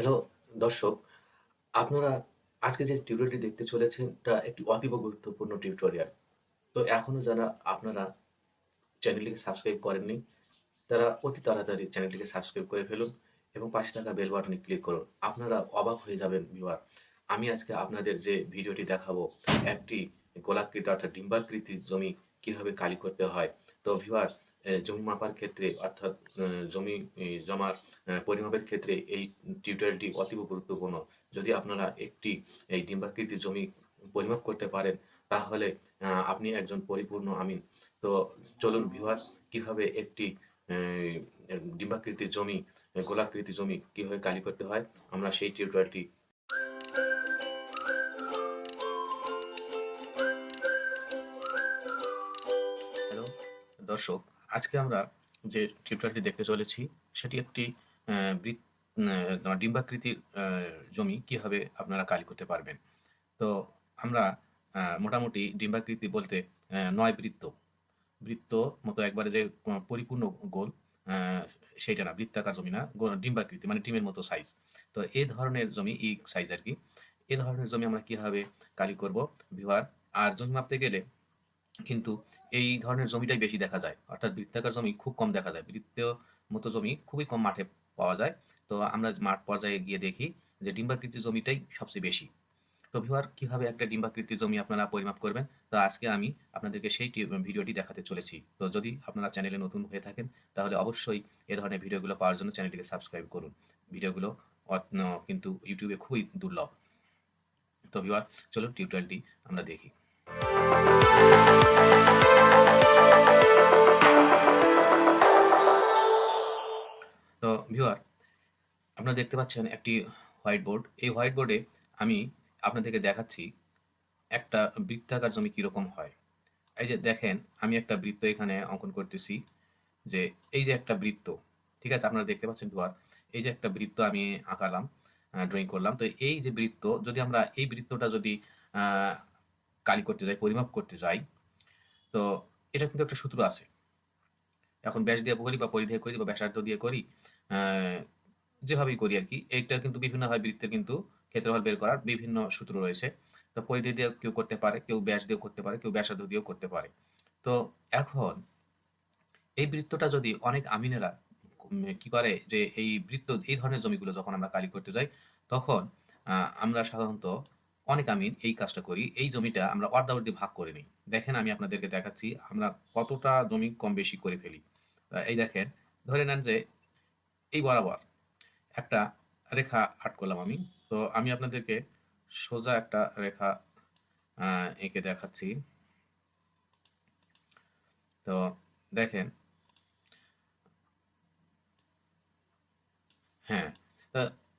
Hello দর্শক, আপনারা আজকে যে টিউটোরিয়ালটি দেখতে চলেছেন টা একটি অতীব গুরুত্বপূর্ণ টিউটোরিয়াল। তো এখনও যারা আপনারা চ্যানেলটিকে সাবস্ক্রাইব করেননি, তারা অতি তাড়াতাড়ি চ্যানেলটিকে সাবস্ক্রাইব করে ফেলুন এবং পাশে থাকা বেল বাটনে ক্লিক করুন। আপনারা অবাক হয়ে যাবেন ভিউয়ার। আমি আজকে আপনাদের যে ভিডিওটি দেখাবো, একটি গোলাকৃতি অর্থাৎ ডিম্বাকৃতির জমি কীভাবে কালি করতে হয়। তো ভিউয়ার জমি মাপার ক্ষেত্রে অর্থাৎ জমি জমার পরিমাপের ক্ষেত্রে এই টিউটোরিয়ালটি অতীব গুরুত্বপূর্ণ। যদি আপনারা একটি এই ডিম্বাকৃতির জমি পরিমাপ করতে পারেন, তাহলে আপনি একজন পরিপূর্ণ আমিন। তো চলুন ভিউয়ার কীভাবে একটি ডিম্বাকৃতির জমি, গোলাকৃতি জমি কীভাবে কালি করতে হয়, আমরা সেই টিউটোরিয়ালটি দর্শক, আজকে আমরা যে টিউটোরিয়ালটি দেখতে চলেছি, সেটি একটি ডিম্বাকৃতির জমি কীভাবে আপনারা কালি করতে পারবেন। তো আমরা মোটামুটি ডিম্বাকৃতি বলতে ৯ বৃত্ত। বৃত্ত মতো একবারে যে পরিপূর্ণ গোল সেইটা না, বৃত্তাকার জমি না, ডিম্বাকৃতি মানে ডিমের মতো সাইজ। তো এ ধরনের জমি, এই সাইজ আরকি। এ ধরনের জমি আমরা কীভাবে কালি করব ভিউয়ার? আর জমি মাপতে গেলে কিন্তু এই ধরনের জমিটাই বেশি দেখা যায়। অর্থাৎ বৃত্তাকার জমি খুব কম দেখা যায়। বৃত্তের মতো জমি খুবই কম মাঠে পাওয়া যায়। তো আমরা মাঠ পর্যায়ে গিয়ে দেখি যে ডিম্বাকৃতির জমিটাই সবচেয়ে বেশি। তো ভিউয়ার কীভাবে একটা ডিম্বাকৃতির জমি আপনারা পরিমাপ করবেন? তো আজকে আমি আপনাদেরকে সেই ভিডিওটি দেখাতে চলেছি। তো যদি আপনারা চ্যানেলে নতুন হয়ে থাকেন, তাহলে অবশ্যই এ ধরনের ভিডিওগুলো পাওয়ার জন্য চ্যানেলটিকে সাবস্ক্রাইব করুন। ভিডিওগুলো কিন্তু ইউটিউবে খুবই দুর্লভ। তো ভিউয়ার চলুন টিউটোরিয়ালটি আমরা দেখি। তো ভিউয়ার আপনারা দেখতে পাচ্ছেন একটি হোয়াইট বোর্ড। এই হোয়াইট বোর্ডে আমি আপনাদেরকে দেখাচ্ছি একটা বৃত্তাকার জমি কীরকম হয়। এই যে দেখেন আমি একটা বৃত্ত এখানে অঙ্কন করতেছি। যে এই যে একটা বৃত্ত, ঠিক আছে? আপনারা দেখতে পাচ্ছেন ভিউয়ার, এই যে একটা বৃত্ত আমি আঁকালাম, আ ড্রইং করলাম। তো এই যে বৃত্ত যদি আমরা এই বৃত্তটা যদি কালি করতে যাই, পরিমাপ করতে যাই, তো এটা কিন্তু একটা সূত্র আছে। এখন ব্যাস দিয়ে করি বা পরিধি দিয়ে করি বা ব্যাসার্ধ দিয়ে করি, যেভাবেই করি আর কি এইটার কিন্তু বিভিন্ন হয় বৃত্তের কিন্তু ক্ষেত্রফল বের করার বিভিন্ন সূত্র রয়েছে। তো পরিধি দিয়ে কেউ করতে পারে, কেউ ব্যাস দিয়েও করতে পারে, কেউ ব্যাসার্ধ দিয়েও করতে পারে। তো এখন এই বৃত্তটা যদি অনেক আমিনেরা কি করে যে এই বৃত্ত এই ধরনের জমিগুলো যখন আমরা কালি করতে যাই, তখন আমরা সাধারণত অনেক আমি এই কাজটা করি। এই জমিটা আমরা অর্ধা-অর্ধি ভাগ করে নিই দেখেন আমি আপনাদেরকে দেখাচ্ছি আমরা কতটা জমি কম বেশি করে ফেলি। এই দেখেন, ধরে নেন যে এই বরাবর একটা রেখা আট করলাম আমি। তো আমি আপনাদেরকে সোজা একটা রেখা এঁকে দেখাচ্ছি। তো দেখেন হ্যাঁ,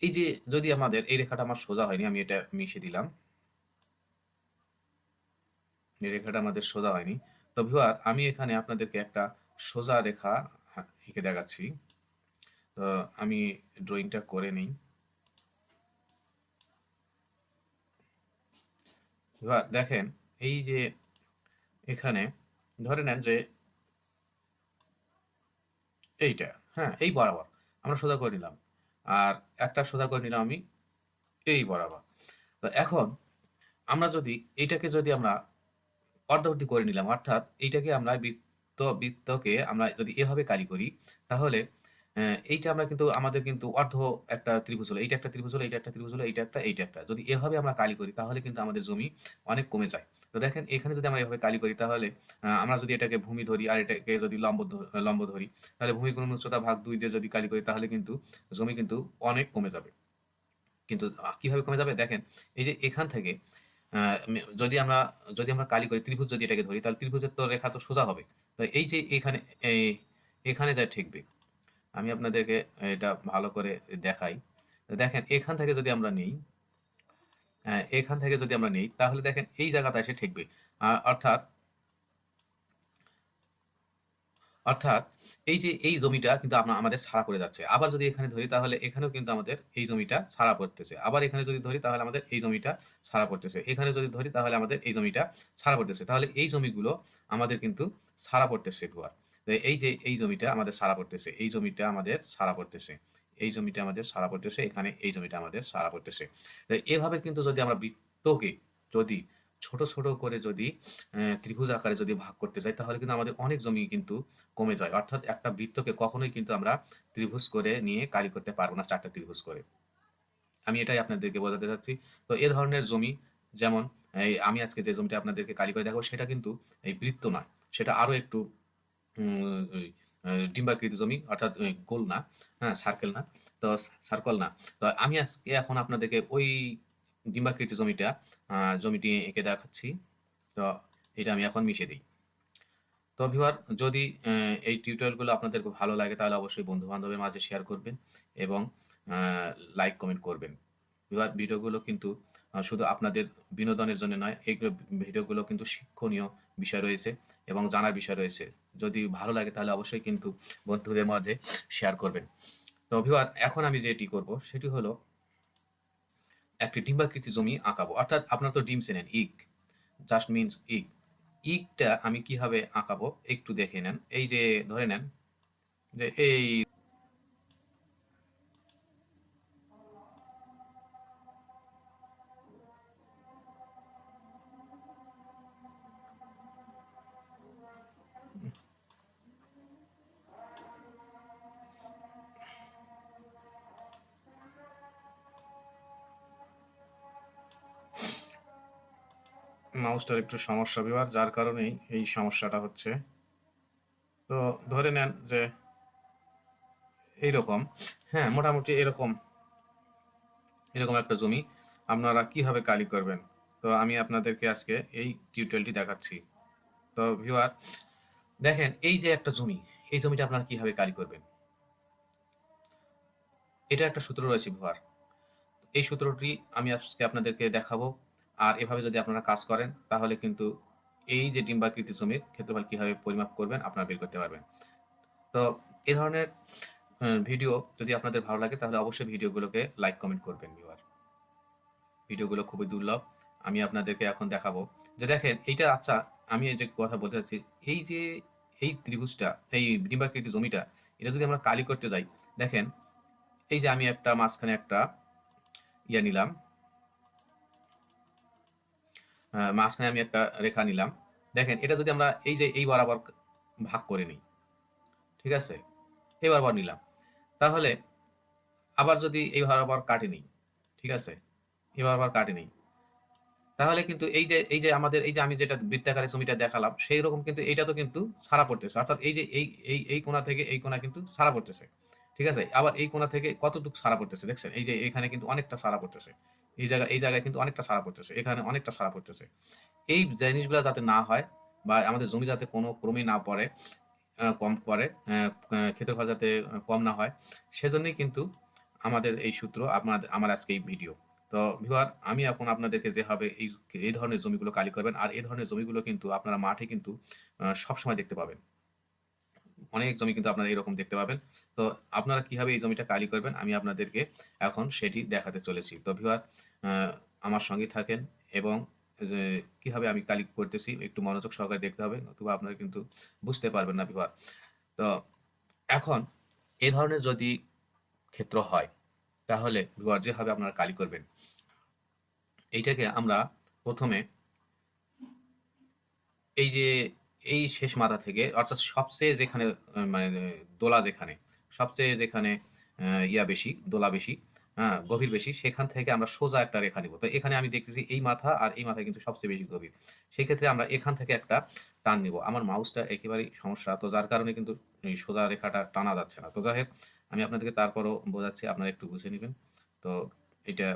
এই যে যদি আমাদের এই রেখাটা আমার সোজা হয়নি, আমি এটা মিশে দিলাম। এই রেখাটা আমাদের সোজা হয়নি। তো ভিউয়ার আমি এখানে আপনাদেরকে একটা সোজা রেখা এঁকে দেখাচ্ছি। তো আমি ড্রইংটা করে নিই দেখেন, এই যে এখানে ধরে নেন যে এইটা, হ্যাঁ? এই বরাবর আমরা সোজা করে নিলাম। আর একটা সোজা করে নিলাম আমি এই বরাবর। তো এখন আমরা যদি এইটাকে যদি আমরা অর্ধবর্তী করে নিলাম, অর্থাৎ এইটাকে আমরা বৃত্ত বৃত্তকে আমরা যদি এভাবে কালি করি, তাহলে এইটা আমরা কিন্তু আমাদের কিন্তু অর্ধ একটা ত্রিভুজ হলো। এইটা একটা ত্রিভুজ হলো, এইটা একটা ত্রিভুজ হলো, এইটা একটা, এইটা একটা। যদি এভাবে আমরা কালি করি, তাহলে কিন্তু আমাদের জমি অনেক কমে যায়। তো দেখেন এখানে যদি আমরা এভাবে কালি করি, তাহলে আমরা যদি এটাকে ভূমি ধরি আর এটাকে যদি লম্ব লম্ব ধরি, তাহলে ভূমি গুণন উচ্চতা ভাগ দুই দিয়ে যদি কালি করি, তাহলে কিন্তু জমি কিন্তু অনেক কমে যাবে। কিন্তু কীভাবে কমে যাবে? দেখেন, এই যে এখান থেকে যদি আমরা যদি আমরা কালি করি, ত্রিভুজ যদি এটাকে ধরি, তাহলে ত্রিভুজের তো রেখা তো সোজা হবে। তো এই যে এখানে এখানে যায় ঠেকবে। আমি আপনাদেরকে এটা ভালো করে দেখাই। দেখেন এখান থেকে যদি আমরা নেই, এখান থেকে যদি আমরা নেই, তাহলে দেখেন এই জায়গাতে এসে ঠেকবে। অর্থাৎ অর্থাৎ এই যে এই জমিটা কিন্তু আমা আমাদের ছাড়া পড়ে যাচ্ছে। আবার যদি এখানে ধরি, তাহলে এখানেও কিন্তু আমাদের এই জমিটা ছাড়া পড়তেছে। আবার এখানে যদি ধরি, তাহলে আমাদের এই জমিটা ছাড়া পড়তেছে। এখানে যদি ধরি, তাহলে আমাদের এই জমিটা ছাড়া পড়তেছে। তাহলে এই জমিগুলো আমাদের কিন্তু ছাড়া পড়তেছে ভিউয়ার। এই যে এই জমিটা আমাদের ছাড়া পড়তেছে, এই জমিটা আমাদের ছাড়া পড়তেছে। এই জমিটা আমাদের সারা পড়তেছে, এখানে এই জমিটা আমাদের সারা পড়তেছে। এভাবে কিন্তু যদি আমরা বৃত্তকে যদি ছোট ছোট করে যদি ত্রিভুজ আকারে যদি ভাগ করতে যাই তাহলে কিন্তু আমাদের অনেক জমি কিন্তু কমে যায়। অর্থাৎ একটা বৃত্তকে কখনোই কিন্তু আমরা ত্রিভুজ করে নিয়ে কালি করতে পারব না, চারটা ত্রিভুজ করে। আমি এটাই আপনাদেরকে বোঝাতে চাচ্ছি। তো এ ধরনের জমি, যেমন, এই আমি আজকে যে জমিটা আপনাদেরকে কালি করে দেখাবো, সেটা কিন্তু এই বৃত্ত নয়। সেটা আরও একটু ডিম্বাকৃতি জমি, অর্থাৎ গোল না হ্যাঁ সার্কেল না, তো সার্কল না। তো আমি আজকে এখন আপনাদেরকে ওই ডিম্বাকৃতি জমিটা জমিটি এঁকে দেখাচ্ছি। তো এটা আমি এখন মিশিয়ে দিই। তো ভিউয়ার যদি এই টিউটোরিয়ালগুলো আপনাদের ভালো লাগে, তাহলে অবশ্যই বন্ধু বান্ধবের মাঝে শেয়ার করবেন এবং লাইক কমেন্ট করবেন। ভিউয়ার ভিডিওগুলো কিন্তু শুধু আপনাদের বিনোদনের জন্য নয় এইগুলো ভিডিওগুলো কিন্তু শিক্ষণীয় বিষয় রয়েছে। এবং জানার বিষয় রয়েছে। যদি ভালো লাগে তাহলে অবশ্যই কিন্তু বন্ধুদের মাঝে শেয়ার করবেন। তো অভিবার এখন আমি যেটি করব সেটি হলো একটি ডিম্বাকৃতি জমি আঁকাবো। অর্থাৎ আপনার তো ডিম চেনেন ইগ জাস্ট মিনস ইক। ইগটা আমি কীভাবে আঁকাবো একটু দেখে নেন। এই যে, ধরে নেন যে এই মাউসটার একটু সমস্যা বিবার যার কারণেই এই সমস্যাটা হচ্ছে। তো ধরে নেন যে এইরকম হ্যাঁ মোটামুটি এরকম এরকম একটা জমি আপনারা কীভাবে কালি করবেন? তো আমি আপনাদেরকে আজকে এই টিউটোরিয়ালটি দেখাচ্ছি। তো ভিউয়ার দেখেন এই যে একটা জমি, এই জমিটা আপনারা কীভাবে কালি করবেন? এটা একটা সূত্র রয়েছে ভিউয়ার এই সূত্রটি আমি আজকে আপনাদেরকে দেখাবো। আর এভাবে যদি আপনারা কাজ করেন, তাহলে কিন্তু এই যে ডিম্বাকৃতি জমির ক্ষেত্রফল কীভাবে পরিমাপ করবেন, আপনারা বের করতে পারবেন। তো এই ধরনের ভিডিও যদি আপনাদের ভালো লাগে, তাহলে অবশ্যই ভিডিওগুলোকে লাইক, কমেন্ট করবেন, ভিউয়ার। ভিডিওগুলো খুবই দুর্লভ। আমি আপনাদেরকে এখন দেখাবো যে দেখেন, এইটা আচ্ছা আমি এই যে কথা বলতে চাচ্ছি, এই যে, এই ত্রিভুজটা, এই ডিম্বাকৃতি জমিটা, এটা যদি আমরা কালি করতে যাই, দেখেন, এই যে আমি একটা, মাঝখানে একটা ইয়া নিলাম মাঝখানে আমি একটা রেখা নিলাম। দেখেন, এটা যদি আমরা এই যে এই বরাবর ভাগ করে নিই, ঠিক আছে? এই বরাবর নিলাম। তাহলে আবার যদি এই বরাবর কাটে নিই, ঠিক আছে? এই বরাবর কাটে নিই। তাহলে কিন্তু এই যে এই যে আমাদের, এই যে আমি যেটা বৃত্তাকারে জমিটা দেখালাম, সেই রকম কিন্তু এইটা তো কিন্তু সারা পড়তেছে। অর্থাৎ এই যে এই এই এই কোণা থেকে এই কোণা কিন্তু সারা পড়তেছে, ঠিক আছে? আবার এই কোণা থেকে কতটুকু সারা পড়তেছে, দেখছেন? এই যে এখানে কিন্তু অনেকটা সারা পড়তেছে। এই জায়গা এই জায়গায় কিন্তু অনেকটা সারা পড়তেছে। এখানে অনেকটা সারা পড়তেছে। এই জিনিসগুলো যাতে না হয় বা আমাদের জমি যাতে কোনো ক্রমে না পড়ে কম পড়ে ক্ষেত্রফল যাতে কম না হয়, সেজন্যই কিন্তু আমাদের এই সূত্র আপনাদের, আমার আজকে এই ভিডিও। তো ভিউয়ার, আমি এখন আপনাদেরকে যেভাবে এই এই ধরনের জমিগুলো কালি করবেন, আর এই ধরনের জমিগুলো কিন্তু আপনারা মাঠে কিন্তু সবসময় দেখতে পাবেন। অনেক জমি কিন্তু আপনারা এরকম দেখতে পাবেন। তো আপনারা কীভাবে এই জমিটা কালি করবেন, আমি আপনাদেরকে এখন সেটি দেখাতে চলেছি। তো ভিউয়ার আমার সঙ্গে থাকেন এবং যে কীভাবে আমি কালি করতেছি, একটু মনোযোগ সহকারে দেখতে হবে, নতুবা আপনারা কিন্তু বুঝতে পারবেন না ভিউয়ার তো এখন এ ধরনের যদি ক্ষেত্র হয়, তাহলে ভিউয়ার যেভাবে আপনারা কালি করবেন, এইটাকে আমরা প্রথমে এই যে এই শেষ মাথা থেকে, অর্থাৎ সবচেয়ে যেখানে মানে দোলা যেখানে, সবচেয়ে যেখানে ইয়া বেশি, দোলা বেশি হ্যাঁ গভীর বেশি, সেখান থেকে আমরা সোজা একটা রেখা নিব। তো এখানে আমি দেখতেছি এই মাথা আর এই মাথা কিন্তু সবচেয়ে বেশি গভীর। সেই ক্ষেত্রে আমরা এখান থেকে একটা টান নিব। আমার মাউসটা একেবারেই সমস্যা, তো যার কারণে কিন্তু সোজা রেখাটা টানা যাচ্ছে না। তো যাই হোক, আমি আপনাদেরকে তারপরও বোঝাচ্ছি, আপনারা একটু বুঝে নেবেন। তো এটা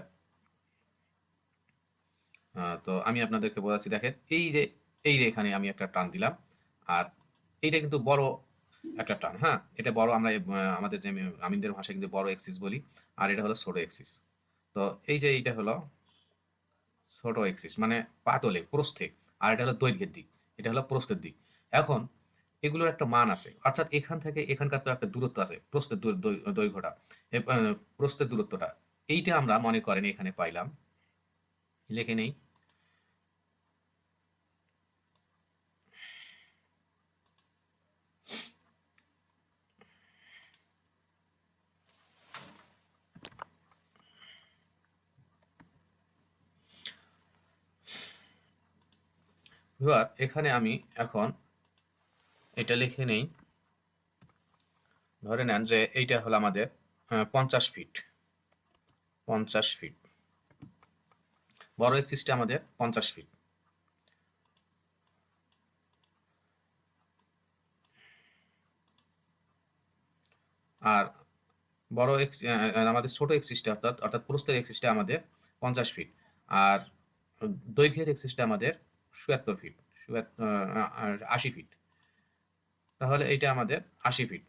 তো আমি আপনাদেরকে বোঝাচ্ছি, দেখেন এই যে এই যে এখানে আমি একটা টান দিলাম। আর এইটা কিন্তু বড় একটা টান হ্যাঁ? এটা বড় আমরা আমাদের যে আমিনদের ভাষায় কিন্তু বড় এক্সিস বলি, আর এটা হলো ছোট এক্সিস তো এই যে এইটা হলো ছোট এক্সিস মানে পাতলে, প্রস্থে, আর এটা হলো দৈর্ঘ্যের দিক, এটা হলো প্রস্থের দিক। এখন এগুলোর একটা মান আছে, অর্থাৎ এখান থেকে এখানকার তো একটা দূরত্ব আছে, প্রস্থের দৈর্ঘ্যটা প্রস্থের দূরত্বটা। এইটা আমরা মনে করেন এখানে পাইলাম, লিখে নেই। ভিউয়ার এখানে আমি এখন এটা লিখে নেই। ধরে নেন যে এইটা হলো আমাদের পঞ্চাশ ফিট পঞ্চাশ ফিট বড় এক্সিসটা আমাদের পঞ্চাশ ফিট আর বড় এক্স আমাদের ছোট এক্সিসটা অর্থাৎ অর্থাৎ প্রস্থের এক্সিসটা আমাদের পঞ্চাশ ফিট আর দৈর্ঘ্যের এক্সিসটা আমাদের চুয়াত্তর ফিট আশি ফিট তাহলে এটা আমাদের আশি ফিট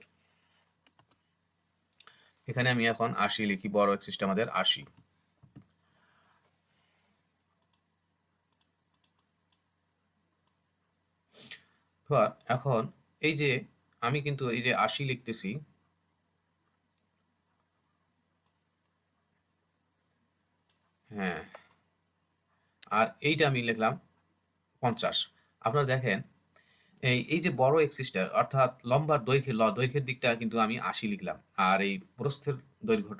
এখানে আমি এখন আশি লিখি, বড় এক্সিসটা আমাদের আশি। এখন এই যে আমি কিন্তু এই যে আশি লিখতেছি হ্যাঁ আর এইটা আমি লিখলাম পঞ্চাশ। আপনারা দেখেন, এই এই যে বড় এক্সিসটা অর্থাৎ লম্বার দৈর্ঘ্য ল, দৈর্ঘ্যের দিকটা কিন্তু আমি আশি লিখলাম। আর এই প্রস্থের দৈর্ঘ্য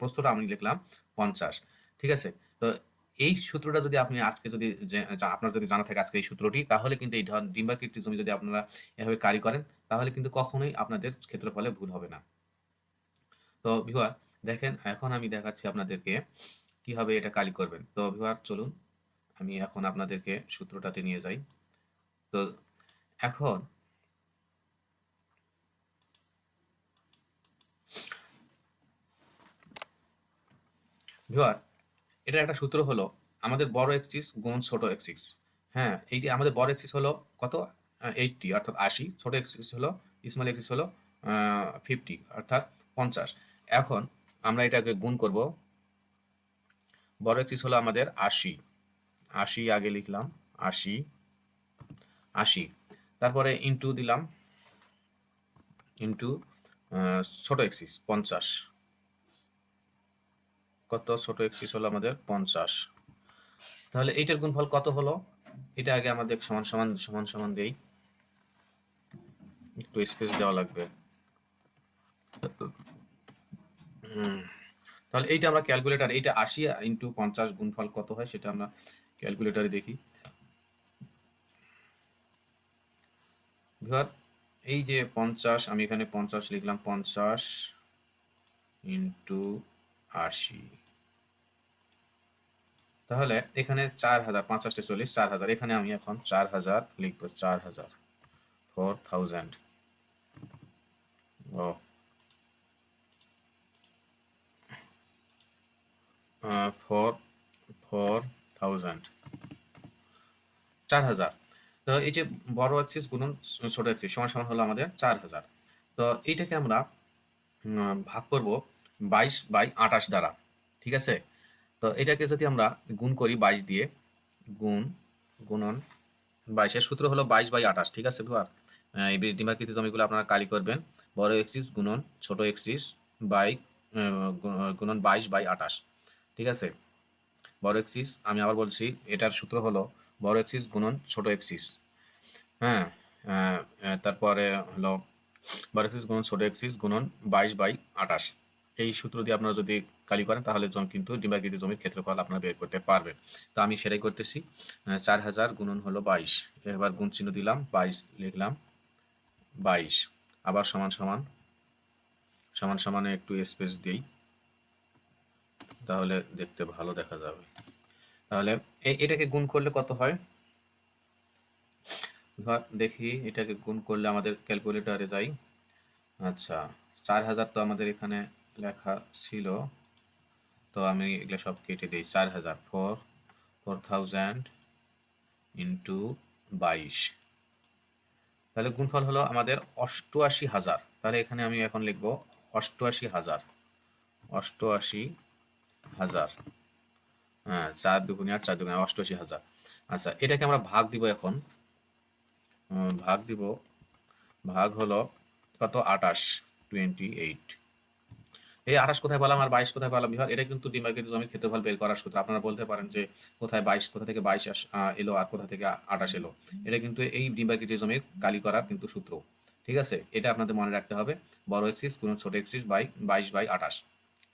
প্রস্থটা আমি লিখলাম পঞ্চাশ। ঠিক আছে? তো এই সূত্রটা যদি আপনি আজকে যদি আপনার যদি জানা থাকে আজকে এই সূত্রটি, তাহলে কিন্তু এই ডিম্বাকৃতি জমি যদি আপনারা এভাবে কারি করেন, তাহলে কিন্তু কখনোই আপনাদের ক্ষেত্রফলে ভুল হবে না। তো ভিওয়ার দেখেন, এখন আমি দেখাচ্ছি আপনাদেরকে কীভাবে এটা কালি করবেন। তো ভিওয়ার চলুন। আমি এখন আপনাদেরকে সূত্রটাতে নিয়ে যাই। তো এখন ভিওয়ার এটা একটা সূত্র হলো আমাদের বড় এক্সিস গুণ ছোট এক্সিস হ্যাঁ এইটি আমাদের বড় এক্সিস হলো কত? এইটটি অর্থাৎ আশি। ছোট এক্সিস হলো স্মল এক্সিস হলো ফিফটি অর্থাৎ পঞ্চাশ। এখন আমরা এটাকে গুণ করব। বড় এক্সিস হলো আমাদের আশি। আশি আগে লিখলাম, আশি আশি। তারপরে ইন্টু দিলাম ইন্টু ছোট এক্সিস পঞ্চাশ। কত ছোট এক্সিস হলো আমাদের পঞ্চাশ। তাহলে এইটার গুণফল কত হলো? এটা আগে আমাদের সমান সমান সমান সমান দেই। একটু স্পেস দেওয়া লাগবে। তাহলে এইটা আমরা ক্যালকুলেটার এইটা আশি ইন্টু পঞ্চাশ গুণফল কত হয় সেটা আমরা ক্যালকুলেটারে দেখি। এই যে পঞ্চাশ, আমি এখানে পঞ্চাশ লিখলাম, পঞ্চাশ ইন্টু আশি। তাহলে এখানে চার হাজার, পঞ্চাশটা চল্লিশ, চার হাজার। এখানে আমি এখন চার হাজার লিখব, চার হাজার। Four thousand. ও। ফোর ফোর থাউজেন্ড চার হাজার। তো এই যে বড় অ্যাক্সিস গুণন ছোট অ্যাক্সিস সমান সমান হলো আমাদের চার হাজার। তো এইটাকে আমরা ভাগ করব বাইশ বাই আঠাশ দ্বারা, ঠিক আছে? তো এটাকে যদি আমরা গুণ করি বাইশ দিয়ে, গুণ, গুণন বাইশের সূত্র হলো বাইশ বাই আঠাশ, ঠিক আছে আর এই ডিমাকৃতি জমিগুলো আপনারা কালি করবেন। বড় এক্সিস গুণন ছোট এক্সিস বাই গুণন বাইশ বাই আঠাশ, ঠিক আছে? বড় এক্সিস, আমি আবার বলছি, এটার সূত্র হলো বড় এক্সিস গুণন ছোট এক্সিস। হ্যাঁ তারপরে হলো বড় এক্সিস গুণন ছোট এক্সিস গুণন বাইশ বাই আঠাশ। এই সূত্র দিয়ে আপনারা যদি কালি করেন, তাহলে কিন্তু ডিম্বাকৃতি জমির ক্ষেত্রফল আপনারা বের করতে পারবেন। তো আমি সেটাই করতেছি চার হাজার গুণন হলো বাইশ। এবার গুণ চিহ্ন দিলাম, বাইশ লিখলাম, বাইশ। আবার সমান সমান সমান সমানে একটু স্পেস দিই। তাহলে দেখতে ভালো দেখা যাবে। তাহলে এটাকে গুণ করলে কত হয়? ধর দেখি, এটাকে গুণ করলে আমাদের ক্যালকুলেটরে যাই। আচ্ছা চার হাজার তো আমাদের এখানে লেখা ছিল। তো আমি এগুলো সব কেটে দিই। চার হাজার ফোর ফোর থাউজেন্ড ইন্টু বাইশ। তাহলে গুণফল হলো আমাদের অষ্টআশি হাজার। তাহলে এখানে আমি এখন লিখব অষ্টআশি হাজার। অষ্টআশি হাজার। হ্যাঁ চার দুগুণে আর চার দুগুণে অষ্টআশি হাজার। আচ্ছা এটাকে আমরা ভাগ দিব এখন। ভাগ দিব। ভাগ হলো কত? আটাশ টোয়েন্টি এইট এই আঠাশ কোথায় পেলাম আর বাইশ কোথায় পেলাম? বিহার, এটা কিন্তু ডিম্বাকৃত জমির ক্ষেত্রফল বের করার সূত্র। আপনারা বলতে পারেন যে কোথায় বাইশ, কোথা থেকে বাইশ এলো আর কোথা থেকে আঠাশ এলো। এটা কিন্তু এই ডিম্বাকৃত জমির কালি করার কিন্তু সূত্র। ঠিক আছে? এটা আপনাদের মনে রাখতে হবে। বড় এক্সিস কোন ছোট এক্সিস বাই বাইশ বাই আঠাশ।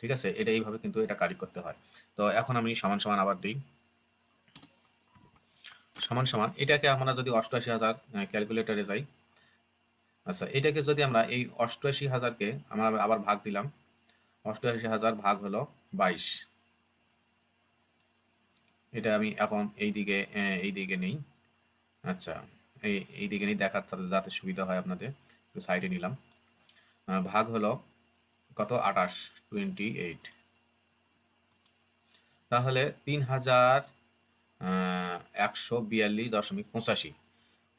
ঠিক আছে? এটা এইভাবে কিন্তু এটা কালি করতে হয়। তো এখন আমি সমান সমান আবার দিই। সমান সমান, এটাকে আমরা যদি অষ্টআশি হাজার ক্যালকুলেটরে যাই। আচ্ছা এটাকে যদি আমরা এই অষ্টআশি হাজারকে আমরা আবার ভাগ দিলাম। অষ্টআশি হাজার ভাগ হলো বাইশ। এটা আমি এখন এই দিকে এই দিকে নেই। আচ্ছা এই এই দিকে নেই, দেখার যাতে সুবিধা হয় আপনাদের সাইডে নিলাম। ভাগ হলো কত? আঠাশ টোয়েন্টি এইট তাহলে তিন হাজার একশো বিয়াল্লিশ দশমিক পঁচাশি।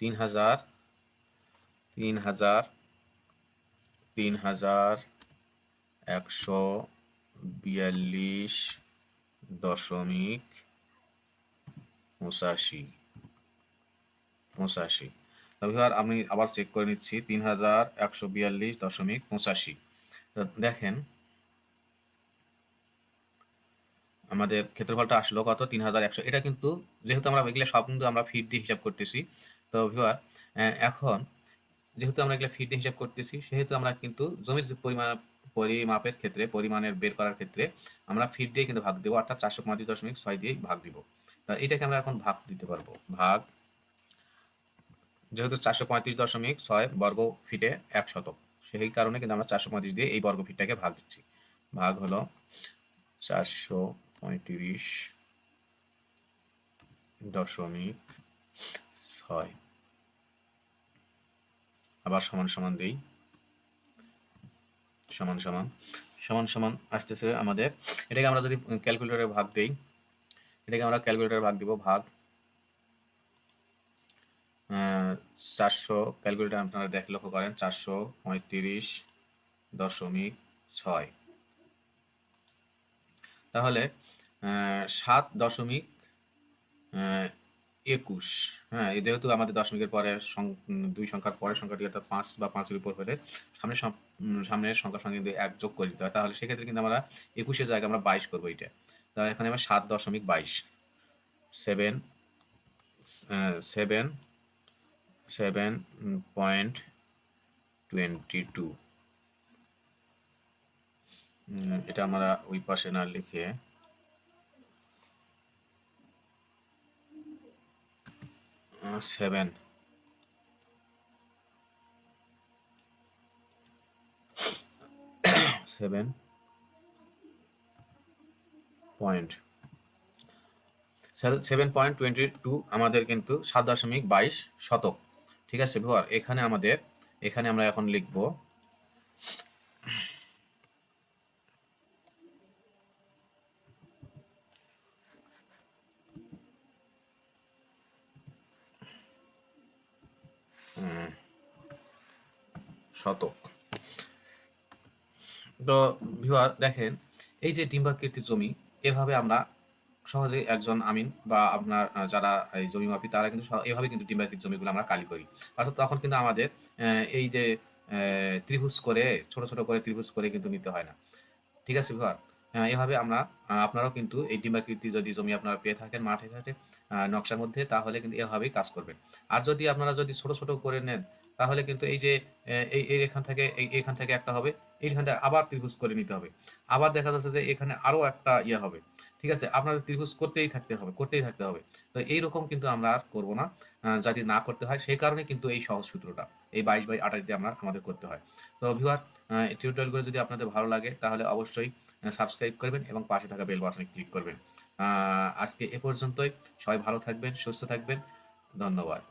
তিন হাজার তিন হাজার তিন হাজার একশো বিয়াল্লিশ দশমিক পঁচাশি। পঁচাশি। তবে আমি আবার চেক করে নিচ্ছি। তিন হাজার একশো বিয়াল্লিশ দশমিক পঁচাশি। দেখেন, আমাদের ক্ষেত্রফলটা আসলো কত? তিন হাজার একশো। এটা কিন্তু যেহেতু আমরা এগুলো সব কিন্তু আমরা ফিট দিয়ে হিসাব করতেছি। তো ভিওয়ার এখন যেহেতু আমরা এগুলো ফিট দিয়ে হিসাব করতেছি, সেহেতু আমরা কিন্তু জমির পরিমাণ, পরিমাপের ক্ষেত্রে, পরিমাণের বের করার ক্ষেত্রে আমরা ফিট দিয়ে কিন্তু ভাগ দেবো, অর্থাৎ চারশো পঁয়ত্রিশ দশমিক ছয় দিয়ে ভাগ দিব। তা এটাকে আমরা এখন ভাগ দিতে পারব। ভাগ, যেহেতু চারশো পঁয়ত্রিশ দশমিক ছয় বর্গ ফিটে এক শতক। সেই কারণে কিন্তু আমরা চারশো পঁয়ত্রিশ দিয়ে এই বর্গ ফিটটাকে ভাগ দিচ্ছি। ভাগ হলো চারশো পঁয়ত্রিশ দশমিক ছয়। আবার সমান সমান দিই। সমান সমান। সমান সমান আসতেছে আমাদের। এটাকে আমরা যদি ক্যালকুলেটরে ভাগ দিই, এটাকে আমরা ক্যালকুলেটরে ভাগ দিব ভাগ চারশো ক্যালকুলেটার আপনারা দেখ লক্ষ্য করেন, চারশো পঁয়ত্রিশ দশমিক ছয়। তাহলে সাত দশমিক একুশ। হ্যাঁ যেহেতু আমাদের দশমিকের পরে দুই সংখ্যার পরের সংখ্যাটি অর্থাৎ পাঁচ বা পাঁচের উপর হলে সামনে সামনের সংখ্যার সঙ্গে কিন্তু এক যোগ করে দিতে হয়, তাহলে সেক্ষেত্রে কিন্তু আমরা একুশের জায়গায় আমরা বাইশ করব এটা তাহলে এখানে আমরা সাত দশমিক বাইশ, seven seven seven point twenty two এটা আমরা ওই পাশে না লিখে seven seven point seven point twenty two আমাদের কিন্তু সাত দশমিক বাইশ শতক। ঠিক আছে ভিওয়ার এখানে আমাদের, এখানে আমরা এখন লিখব। শতক। তো ভিওয়ার দেখেন, এই যে ডিম্বাকৃতির জমি, এভাবে আমরা সহজে একজন আমিন বা আপনার যারা এই জমি মাপি তারা কিন্তু এভাবে কিন্তু ডিম্বাকৃত জমিগুলো আমরা কালি করি। অর্থাৎ তখন কিন্তু আমাদের এই যে ত্রিভুজ করে, ছোট ছোট করে ত্রিভুজ করে কিন্তু নিতে হয় না। ঠিক আছে বিভার? এভাবে আমরা আপনারাও কিন্তু এই ডিম্বাকৃতি যদি জমি আপনারা পেয়ে থাকেন মাঠে ঘাটে নকশার মধ্যে, তাহলে কিন্তু এভাবেই কাজ করবেন। আর যদি আপনারা যদি ছোট ছোট করে নেন, তাহলে কিন্তু এই যে এই এখান থেকে, এই এখান থেকে একটা হবে এইখান থেকে আবার ত্রিভুজ করে নিতে হবে। আবার দেখা যাচ্ছে যে এখানে আরও একটা ইয়ে হবে। ঠিক আছে? আপনাদের ত্রিভুজ করতেই থাকতে হবে, করতেই থাকতে হবে। তো এইরকম কিন্তু আমরা আর করব না যদি না করতে হয়, সেই কারণে কিন্তু এই সহজ সূত্রটা, এই বাইশ বাই আঠাশ দিয়ে আমরা আমাদের করতে হয়। তো ভিউয়ার টিউটোরিয়ালগুলো যদি আপনাদের ভালো লাগে, তাহলে অবশ্যই সাবস্ক্রাইব করবেন এবং পাশে থাকা বেল বাটনে ক্লিক করবেন। আজকে এ পর্যন্তই। সবাই ভালো থাকবেন, সুস্থ থাকবেন। ধন্যবাদ।